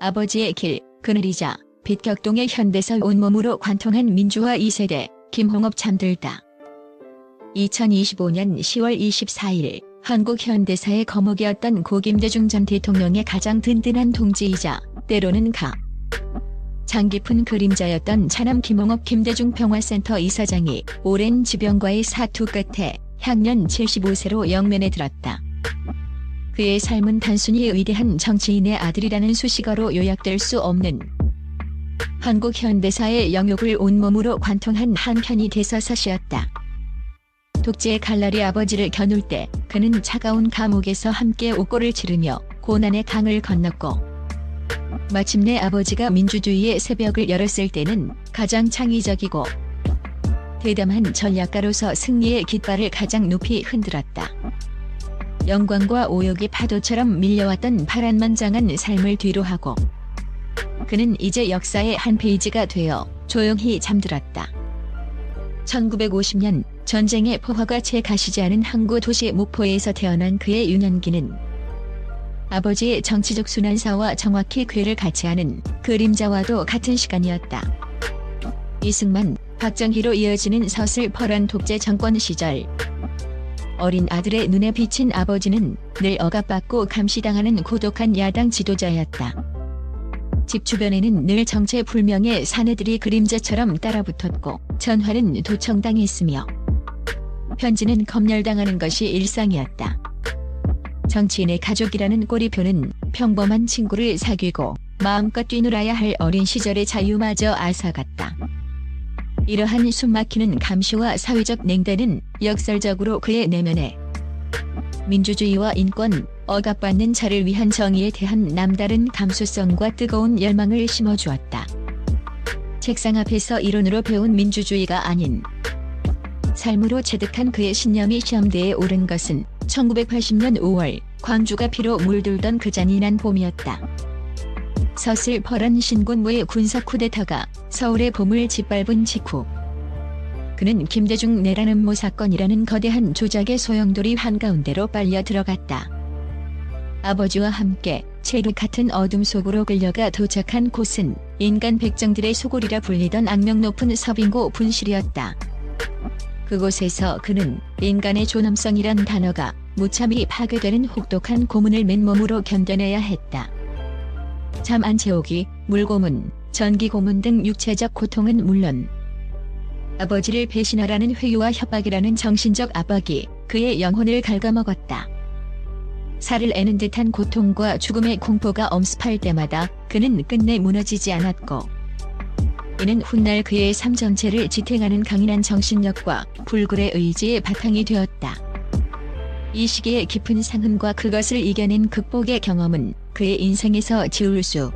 아버지의 길, 그늘이자 빛격동의 현대사 온몸으로 관통한 민주화 2세대 김홍업 잠들다. 2025년 10월 24일 한국 현대사의 거목이었던 고 김대중 전 대통령의 가장 든든한 동지이자 때로는 가. 장 깊은 그림자였던 차남 김홍업 김대중 평화센터 이사장이 오랜 지병과의 사투 끝에 향년 75세로 영면에 들었다. 그의 삶은 단순히 위대한 정치인의 아들이라는 수식어로 요약될 수 없는 한국 현대사의 영역을 온몸으로 관통한 한편이 대서사시였다. 독재의 칼날이 아버지를 겨눌 때 그는 차가운 감옥에서 함께 옥고를 치르며 고난의 강을 건넜고 마침내 아버지가 민주주의의 새벽을 열었을 때는 가장 창의적이고 대담한 전략가로서 승리의 깃발을 가장 높이 흔들었다. 영광과 오욕이 파도처럼 밀려왔던 파란만장한 삶을 뒤로하고 그는 이제 역사의 한 페이지가 되어 조용히 잠들었다. 1950년 전쟁의 포화가 채 가시지 않은 항구 도시 목포에서 태어난 그의 유년기는 아버지의 정치적 순환사와 정확히 궤를 같이 하는 그림자와도 같은 시간이었다. 이승만, 박정희로 이어지는 서슬퍼런 독재 정권 시절 어린 아들의 눈에 비친 아버지는 늘 억압받고 감시당하는 고독한 야당 지도자였다. 집 주변에는 늘 정체불명의 사내들이 그림자처럼 따라붙었고 전화는 도청당했으며 편지는 검열당하는 것이 일상이었다. 정치인의 가족이라는 꼬리표는 평범한 친구를 사귀고 마음껏 뛰놀아야 할 어린 시절의 자유마저 앗아갔다. 이러한 숨막히는 감시와 사회적 냉대는 역설적으로 그의 내면에 민주주의와 인권, 억압받는 자를 위한 정의에 대한 남다른 감수성과 뜨거운 열망을 심어주었다. 책상 앞에서 이론으로 배운 민주주의가 아닌 삶으로 체득한 그의 신념이 시험대에 오른 것은 1980년 5월 광주가 피로 물들던 그 잔인한 봄이었다. 서슬퍼런 신군부의 군사 쿠데타가 서울의 봄을 짓밟은 직후 그는 김대중 내란 음모 사건이라는 거대한 조작의 소용돌이 한가운데로 빨려 들어갔다. 아버지와 함께 체류 같은 어둠 속으로 끌려가 도착한 곳은 인간 백정들의 소굴이라 불리던 악명 높은 서빙고 분실이었다. 그곳에서 그는 인간의 존엄성이란 단어가 무참히 파괴되는 혹독한 고문을 맨몸으로 견뎌내야 했다. 잠 안 채우기, 물고문, 전기고문 등 육체적 고통은 물론 아버지를 배신하라는 회유와 협박이라는 정신적 압박이 그의 영혼을 갉아먹었다. 살을 애는 듯한 고통과 죽음의 공포가 엄습할 때마다 그는 끝내 무너지지 않았고 이는 훗날 그의 삶 전체를 지탱하는 강인한 정신력과 불굴의 의지의 바탕이 되었다. 이 시기의 깊은 상흔과 그것을 이겨낸 극복의 경험은 그의 인생에서 지울 수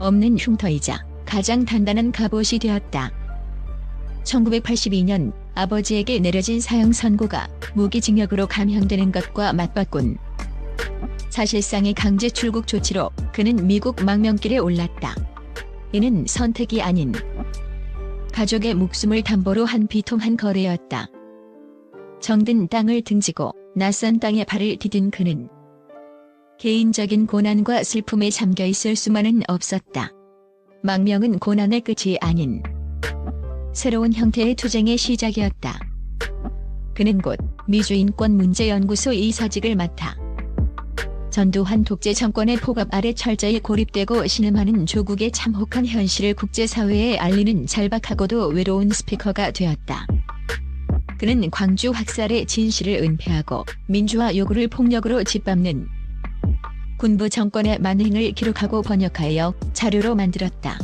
없는 흉터이자 가장 단단한 갑옷이 되었다. 1982년 아버지에게 내려진 사형 선고가 무기징역으로 감형되는 것과 맞바꾼 사실상의 강제 출국 조치로 그는 미국 망명길에 올랐다. 이는 선택이 아닌 가족의 목숨을 담보로 한 비통한 거래였다. 정든 땅을 등지고 낯선 땅에 발을 디딘 그는 개인적인 고난과 슬픔에 잠겨 있을 수만은 없었다. 망명은 고난의 끝이 아닌 새로운 형태의 투쟁의 시작이었다. 그는 곧 미주인권 문제 연구소 이사직을 맡아 전두환 독재 정권의 폭압 아래 철저히 고립되고 신음하는 조국의 참혹한 현실을 국제사회에 알리는 절박하고도 외로운 스피커가 되었다. 그는 광주 학살의 진실을 은폐하고 민주화 요구를 폭력으로 짓밟는 군부 정권의 만행을 기록하고 번역하여 자료로 만들었다.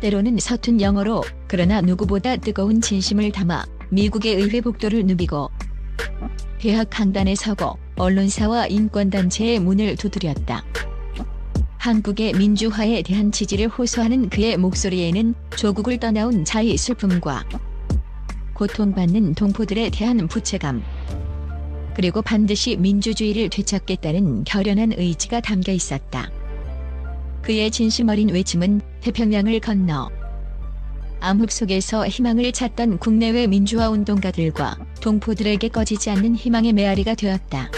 때로는 서툰 영어로 그러나 누구보다 뜨거운 진심을 담아 미국의 의회 복도를 누비고 대학 강단에 서고 언론사와 인권단체의 문을 두드렸다. 한국의 민주화에 대한 지지를 호소하는 그의 목소리에는 조국을 떠나온 자의 슬픔과 고통받는 동포들에 대한 부채감 그리고 반드시 민주주의를 되찾겠다는 결연한 의지가 담겨 있었다. 그의 진심 어린 외침은 태평양을 건너 암흑 속에서 희망을 찾던 국내외 민주화 운동가들과 동포들에게 꺼지지 않는 희망의 메아리가 되었다.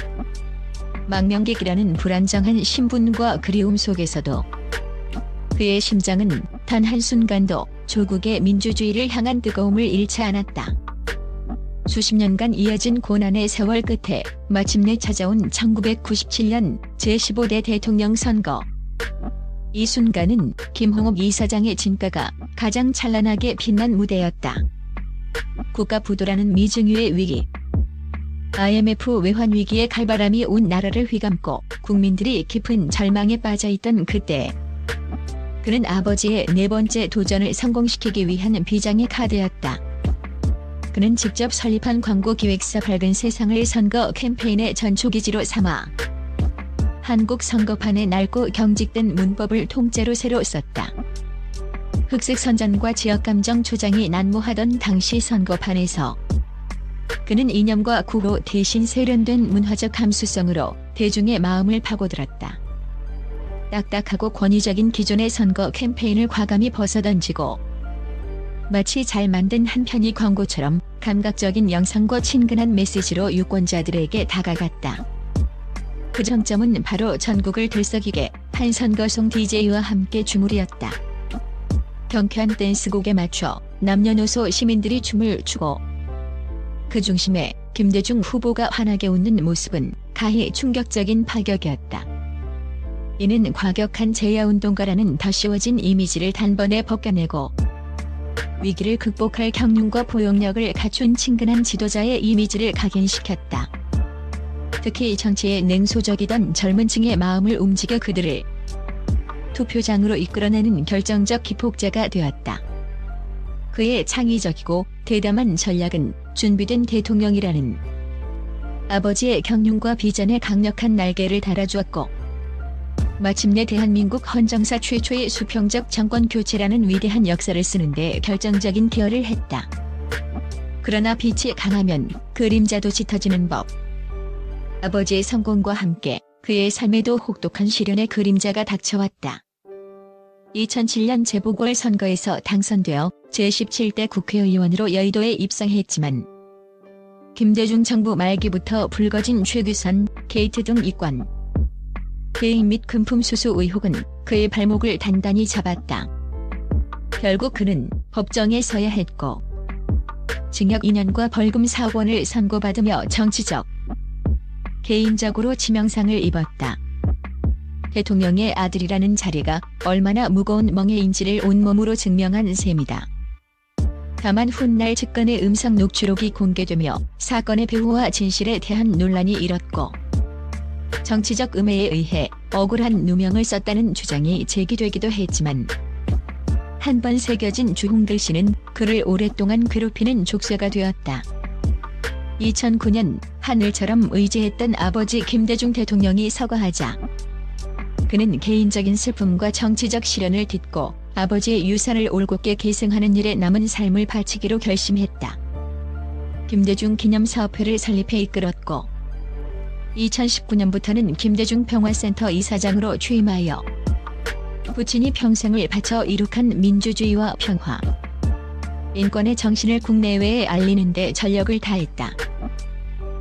망명객이라는 불안정한 신분과 그리움 속에서도 그의 심장은 단 한순간도 조국의 민주주의를 향한 뜨거움을 잃지 않았다. 수십 년간 이어진 고난의 세월 끝에 마침내 찾아온 1997년 제15대 대통령 선거. 이 순간은 김홍옥 이사장의 진가가 가장 찬란하게 빛난 무대였다. 국가 부도라는 미증유의 위기. IMF 외환 위기의 칼바람이 온 나라를 휘감고 국민들이 깊은 절망에 빠져있던 그때 그는 아버지의 네 번째 도전을 성공시키기 위한 비장의 카드였다. 그는 직접 설립한 광고 기획사 밝은 세상을 선거 캠페인의 전초기지로 삼아 한국 선거판에 낡고 경직된 문법을 통째로 새로 썼다. 흑색 선전과 지역감정 조장이 난무하던 당시 선거판에서 그는 이념과 구호 대신 세련된 문화적 감수성으로 대중의 마음을 파고들었다. 딱딱하고 권위적인 기존의 선거 캠페인을 과감히 벗어던지고 마치 잘 만든 한 편의 광고처럼 감각적인 영상과 친근한 메시지로 유권자들에게 다가갔다. 그 정점은 바로 전국을 들썩이게 한 선거송 DJ와 함께 주물이었다. 경쾌한 댄스곡에 맞춰 남녀노소 시민들이 춤을 추고 그 중심에 김대중 후보가 환하게 웃는 모습은 가히 충격적인 파격이었다. 이는 과격한 제야운동가라는 더 씌워진 이미지를 단번에 벗겨내고 위기를 극복할 경륜과 포용력을 갖춘 친근한 지도자의 이미지를 각인시켰다. 특히 정치에 냉소적이던 젊은 층의 마음을 움직여 그들을 투표장으로 이끌어내는 결정적 기폭제가 되었다. 그의 창의적이고 대담한 전략은 준비된 대통령이라는 아버지의 경륜과 비전에 강력한 날개를 달아주었고 마침내 대한민국 헌정사 최초의 수평적 정권 교체라는 위대한 역사를 쓰는데 결정적인 기여를 했다. 그러나 빛이 강하면 그림자도 짙어지는 법. 아버지의 성공과 함께 그의 삶에도 혹독한 시련의 그림자가 닥쳐왔다. 2007년 재보궐선거에서 당선되어 제17대 국회의원으로 여의도에 입성했지만 김대중 정부 말기부터 불거진 최규선, 게이트 등 이권, 개인 및 금품 수수 의혹은 그의 발목을 단단히 잡았다. 결국 그는 법정에 서야 했고 징역 2년과 벌금 4억 원을 선고받으며 정치적, 개인적으로 치명상을 입었다. 대통령의 아들이라는 자리가 얼마나 무거운 멍해인지를 온몸으로 증명한 셈이다. 다만 훗날 측근의 음성 녹취록이 공개되며 사건의 배후와 진실에 대한 논란이 일었고 정치적 음해에 의해 억울한 누명을 썼다는 주장이 제기되기도 했지만 한 번 새겨진 주홍글 씨는 그를 오랫동안 괴롭히는 족쇄가 되었다. 2009년 하늘처럼 의지했던 아버지 김대중 대통령이 서거하자 그는 개인적인 슬픔과 정치적 시련을 딛고 아버지의 유산을 올곧게 계승하는 일에 남은 삶을 바치기로 결심했다. 김대중 기념사업회를 설립해 이끌었고 2019년부터는 김대중 평화센터 이사장으로 취임하여 부친이 평생을 바쳐 이룩한 민주주의와 평화, 인권의 정신을 국내외에 알리는 데 전력을 다했다.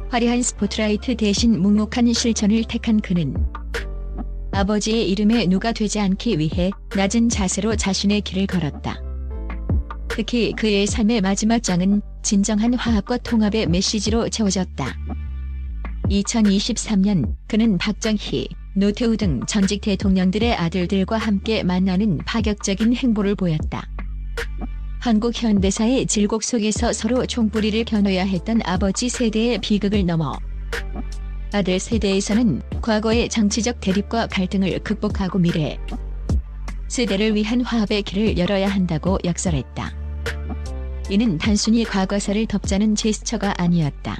화려한 스포트라이트 대신 묵묵한 실천을 택한 그는 아버지의 이름에 누가 되지 않기 위해 낮은 자세로 자신의 길을 걸었다. 특히 그의 삶의 마지막 장은 진정한 화합과 통합의 메시지로 채워졌다. 2023년 그는 박정희, 노태우 등 전직 대통령들의 아들들과 함께 만나는 파격적인 행보를 보였다. 한국 현대사의 질곡 속에서 서로 총뿌리를 겨눠야 했던 아버지 세대의 비극을 넘어 아들 세대에서는 과거의 정치적 대립과 갈등을 극복하고 미래 세대를 위한 화합의 길을 열어야 한다고 역설했다. 이는 단순히 과거사를 덮자는 제스처가 아니었다.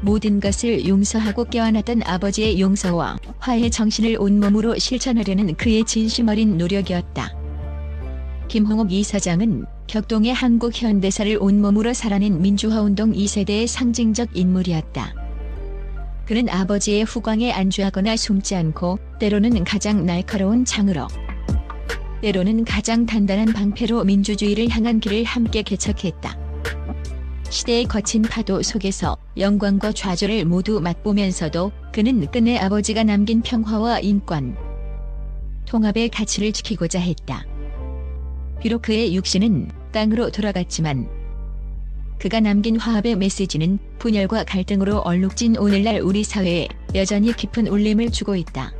모든 것을 용서하고 껴안았던 아버지의 용서와 화해 정신을 온몸으로 실천하려는 그의 진심 어린 노력이었다. 김홍옥 이사장은 격동의 한국 현대사를 온몸으로 살아낸 민주화운동 2세대의 상징적 인물이었다. 그는 아버지의 후광에 안주하거나 숨지 않고 때로는 가장 날카로운 창으로 때로는 가장 단단한 방패로 민주주의를 향한 길을 함께 개척했다. 시대의 거친 파도 속에서 영광과 좌절을 모두 맛보면서도 그는 끝내 아버지가 남긴 평화와 인권, 통합의 가치를 지키고자 했다. 비록 그의 육신은 땅으로 돌아갔지만 그가 남긴 화합의 메시지는 분열과 갈등으로 얼룩진 오늘날 우리 사회에 여전히 깊은 울림을 주고 있다.